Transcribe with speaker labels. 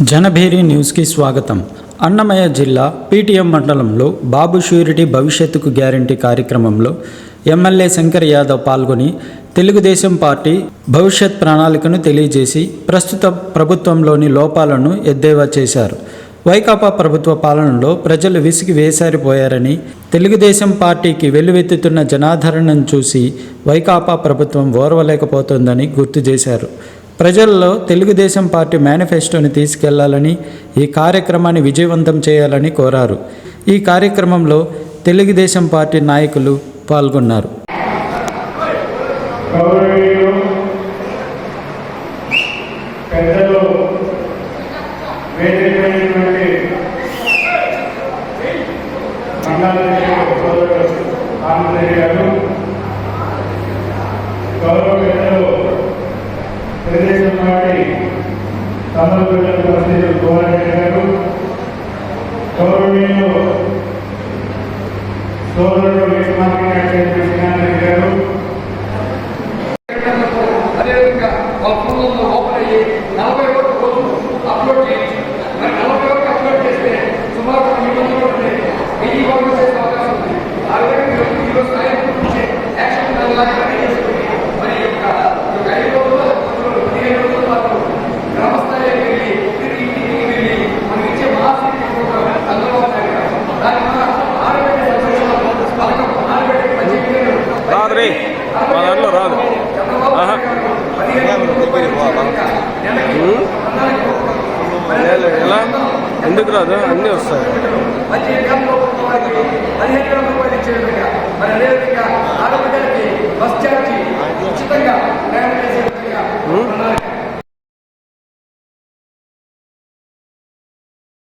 Speaker 1: జనభేరి న్యూస్కి స్వాగతం. అన్నమయ్య జిల్లా పీటీఎం మండలంలో బాబు షూరిటీ భవిష్యత్తుకు గ్యారంటీ కార్యక్రమంలో ఎమ్మెల్యే శంకర్ యాదవ్ పాల్గొని తెలుగుదేశం పార్టీ భవిష్యత్ ప్రణాళికను తెలియజేసి ప్రస్తుత ప్రభుత్వంలోని లోపాలను ఎద్దేవా చేశారు. వైకాపా ప్రభుత్వ పాలనలో ప్రజలు విసిగి వేసారిపోయారని తెలుగుదేశం పార్టీకి వెల్లువెత్తుతున్న జనాదరణను చూసి వైకాపా ప్రభుత్వం ఓర్వలేకపోతోందని గుర్తు చేశారు. ప్రజల్లో తెలుగుదేశం పార్టీ మేనిఫెస్టోని తీసుకెళ్ళాలని ఈ కార్యక్రమాన్ని విజయవంతం చేయాలని కోరారు. ఈ కార్యక్రమంలో తెలుగుదేశం పార్టీ నాయకులు పాల్గొన్నారు.
Speaker 2: ఆంధ్రప్రదేశ్ గారు గౌరవ పెద్దలు తెలుగుదేశం పార్టీ సమన్వయ ప్రతినిధులు గోరెడ్డి గారు సోదరుడు విశ్వనాథ్ గారు.
Speaker 3: అదేవిధంగా వాళ్ళ ఫోన్లలో ఓపెన్ నలభై ఒకటి రోజులు అప్లోడ్
Speaker 4: చేయించారు. రే మా దాంట్లో రాదు. ఆహా. ఎలా? ఎందుకు రాదు? అన్నీ వస్తాయి.